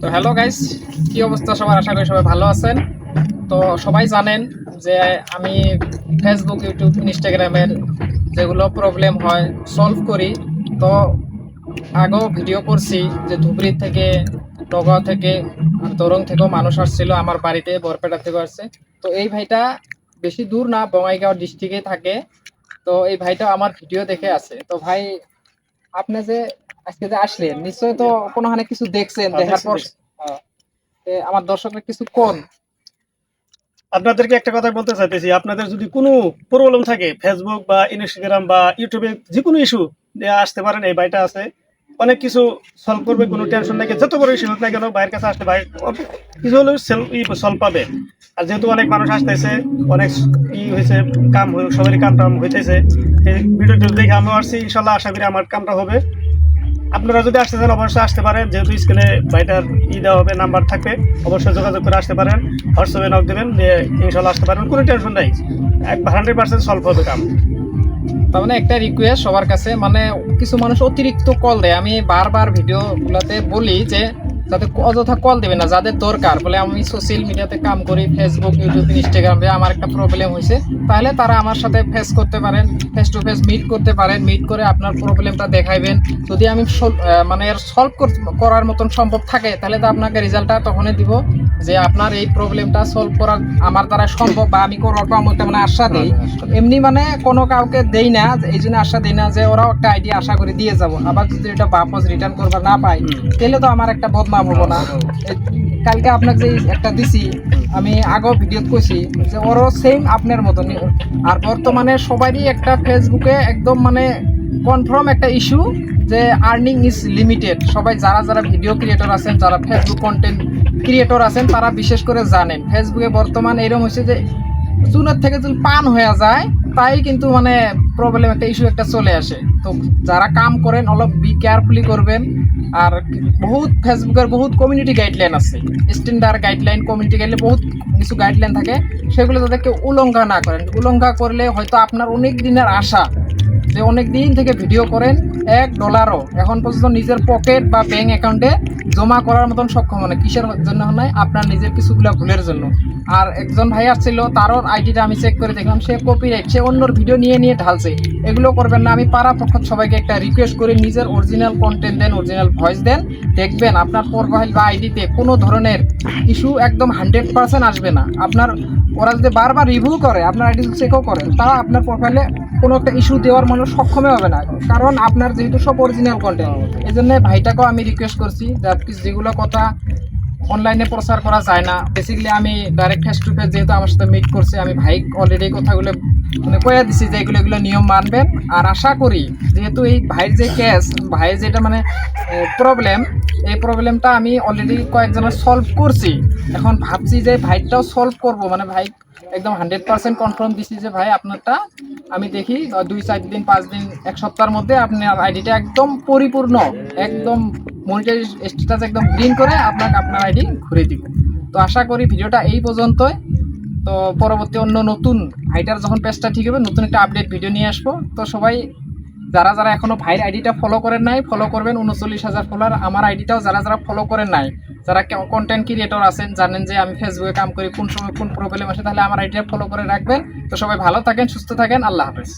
তো hello guys কি অবস্থা সবার? আশা করি সবাই ভালো আছেন। তো সবাই জানেন যে আমি ফেসবুক ইউটিউব ইনস্টাগ্রামের যেগুলো প্রবলেম হয় সলভ করি। তো আগেও ভিডিও করছি যে ধুবড়ি থেকে, নগাঁও থেকে দরং থেকেও মানুষ আসছিল, আমার বাড়িতে, বরপেটা থেকে আসছে। তো এই ভাইটা বেশি দূর না বঙ্গাইগাঁও ডিস্ট্রিক্টে থাকে। তো এই ভাইটা আমার ভিডিও দেখে আছে। তো ভাই, আপনি যে আজকে যে আসলেন নিশ্চয়ই তো কোনোখানে কিছু দেখছেন হ্যাঁ, দেখার পর আমার দর্শকরা কিছু কোন? আপনাদেরকে একটা কথা বলতে চাইতেছি আপনাদের যদি কোনো প্রবলেম থাকে ফেসবুক বা ইনস্টাগ্রাম বা ইউটিউবে যে কোনো ইস্যু আসতে পারেন এই বাইটা আছে। অনেক কিছু সলভ করবে কোনো টেনশন নাকি যত বড় ইস্যু হোক না কেন বাইরের কাছে আসতে ভাই কিছু হলেও সলভ পাবে। আর যেহেতু অনেক মানুষ আসতেছে অনেক ই হয়েছে কাম সবারই কাম টাম হইতেছে এই ভিডিওটি দেখে আমিও আসছি ইনশাল্লাহ আশা করি আমার কামটা হবে। আপনারা যদি আসতে চান, অবশ্যই আসতে পারেন। যেহেতু স্ক্রিনে ভাইটার ই দেওয়া হবে, নাম্বার থাকবে, অবশ্যই যোগাযোগ করে আসতে পারেন। হোয়াটসঅ্যাপে নক দেবেন ইনশাল্লাহ আসতে পারেন। কোনো টেনশন নাই। এক হান্ড্রেড পার্সেন্ট সলভ হবে কাম। তার মানে একটা রিকোয়েস্ট সবার কাছে মানে কিছু মানুষ অতিরিক্ত কল দেয়। আমি বারবার ভিডিওগুলোতে বলি যে যাতে অযথা কল দেবে না যাদের দরকার। বলে আমি সোশ্যাল মিডিয়াতে কাম করি ফেসবুক ইউটিউব ইনস্টাগ্রামে আমার একটা প্রবলেম হয়েছে তাহলে তারা আমার সাথে ফেস করতে পারেন ফেস টু ফেস মিট করতে পারেন মিট করে আপনার প্রবলেমটা দেখাইবেন। যদি আমি মানে সলভ করার মতন সম্ভব থাকে তাহলে তো আপনাকে রেজাল্টটা তখনই দিব যে আপনার এই প্রবলেমটা সলভ করার আমার দ্বারা সম্ভব বা আমি করার পর একটা মানে আশা দিই এমনি মানে কোনো কাউকে দেই না এই জন্য আশা দিই না যে ওরাও একটা আইডিয়া আশা করে দিয়ে যাব। আবার যদি এটা বাপস রিটার্ন করবার না পাই তাহলে তো আমার একটা বদনাম হব না। কালকে আপনাকে যে একটা দিছি, আমি আগেও ভিডিও কইছি যে ওরও সেম আপনার মতন আর বর্তমানে সবারই একটা ফেসবুকে একদম মানে কনফার্ম একটা ইস্যু যে আর্নিং ইজ লিমিটেড সবাই যারা যারা ভিডিও ক্রিয়েটর আছেন, যারা ফেসবুক কন্টেন্ট ক্রিয়েটর আছেন, তারা বিশেষ করে জানেন। ফেসবুকে বর্তমান এরকম হচ্ছে যে চুনের থেকে যদি পান হয়ে যায়, তাই কিন্তু মানে প্রবলেম একটা ইস্যু একটা চলে আসে। তো যারা কাম করেন, অলপ বি কেয়ারফুলি করবেন। আর বহুত ফেসবুকের বহুত কমিউনিটি গাইডলাইন আছে। স্ট্যান্ডার্ড গাইডলাইন কমিউনিটি গাইডলাইন বহুত কিছু গাইডলাইন থাকে। সেগুলো তাদেরকে উলঙ্ঘা না করেন। উলঙ্ঘা করলে হয়তো আপনার অনেক দিনের আশা যে অনেক দিন থেকে ভিডিও করেন, এক ডলারও এখন পর্যন্ত নিজের পকেট বা ব্যাংক অ্যাকাউন্টে জমা করার মতন সক্ষম নয় কিসের জন্য নয় আপনার নিজের কিছুগুলো ভুলের জন্য। আর একজন ভাই আসছিল, তারও আইডিটা আমি চেক করে দেখলাম। সে কপিরাইট সে অন্যর ভিডিও নিয়ে নিয়ে ঢালছে। এগুলো করবেন না, আমি পাড়া পক্ষ সবাইকে একটা রিকোয়েস্ট করি, নিজের অরিজিনাল কন্টেন্ট দেন অরিজিনাল ভয়েস দেন। দেখবেন আপনার প্রোফাইল বা আইডিতে কোনো ধরনের ইস্যু একদম হান্ড্রেড পার্সেন্ট আসবে না। আপনার, ওরা যদি বারবার রিভিউ করে, আপনার আইডি চেকও করে, তাও আপনার প্রোফাইলে কোনো একটা ইস্যু দেওয়ার মানুষ সক্ষমে হবে না। কারণ আপনার যেহেতু সব অরিজিনাল কন্টেন্ট এই জন্য ভাইটাকেও আমি রিকোয়েস্ট করছি যেগুলো কথা অনলাইনে প্রচার করা যায় না। বেসিক্যালি আমি ডাইরেক্ট ফেস টু ফেস যেহেতু আমার সাথে মিট করছি, আমি ভাই অলরেডি কথাগুলো মানে কয়ে দিছি যে এগুলো এগুলো নিয়ম মানবেন। আর আশা করি যেহেতু এই ভাইয়ের যে কেস ভাইয়ের যেটা মানে প্রবলেম এই প্রবলেমটা আমি অলরেডি কয়েকজনের সলভ করছি। এখন ভাবছি যে ভাইটাও সলভ করব। মানে ভাই একদম হান্ড্রেড পার্সেন্ট কনফার্ম দিছি যে ভাই আপনারটা আমি দেখি দুই, চার দিন, পাঁচ দিন, এক সপ্তাহের মধ্যে আপনার আইডিটা একদম পরিপূর্ণ, একদম মনিটারি স্ট্যাটাস একদম গ্রিন করে আপনাকে আপনার আইডি ঘুরে দিব। তো আশা করি ভিডিওটা এই পর্যন্তই। তো পরবর্তী অন্য নতুন ভাইটার যখন পেজটা ঠিক হবে, নতুন একটা আপডেট ভিডিও নিয়ে আসব। তো সবাই যারা যারা এখনও ভাইয়ের আইডিটা ফলো করেন নাই ফলো করবেন। উনচল্লিশ হাজার ফলোয়ার আমার আইডিটাও যারা যারা ফলো করেন নাই, যারা কন্টেন্ট ক্রিয়েটর আছেন, জানেন যে আমি ফেসবুকে কাম করি, কোন সময় কোন প্রবলেম আসে, তাহলে আমার আইডিটা ফলো করে রাখবেন। তো সবাই ভালো থাকেন, সুস্থ থাকেন। আল্লাহ হাফেজ।